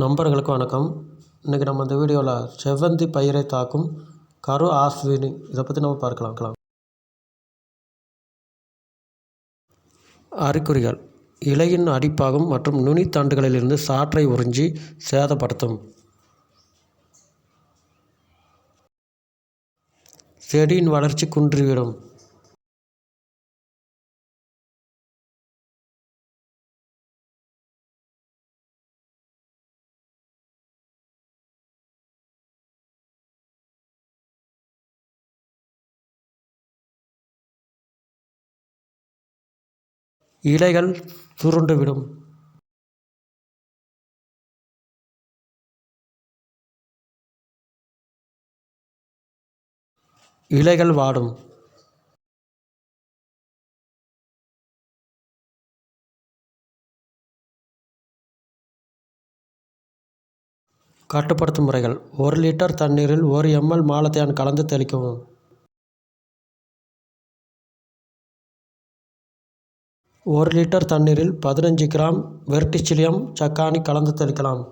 நண்பர்களுக்கு வணக்கம். இன்றைக்கி நம்ம இந்த வீடியோவில் செவ்வந்தி பயிரை தாக்கும் கரு ஆஸ்வினி. இதை பற்றி நம்ம பார்க்கலாம் அறிகுறிகள். இலையின் அடிப்பாகம் மற்றும் நுனித்தண்டுகளிலிருந்து சாற்றை உறிஞ்சி சேதப்படுத்தும். செடியின் வளர்ச்சி குன்றிவிடும். இலைகள் சுருண்டுவிடும். இலைகள் வாடும். கட்டுப்படுத்தும் முறைகள். ஒரு லிட்டர் தண்ணீரில் ஒரு எம்எல் மாலத்தையான் கலந்து தெளிக்கவும். ஒரு லிட்டர் தண்ணீரில் பதினஞ்சு கிராம் வெர்டிசிலியம் சக்கானி கலந்து தெளிக்கலாம்.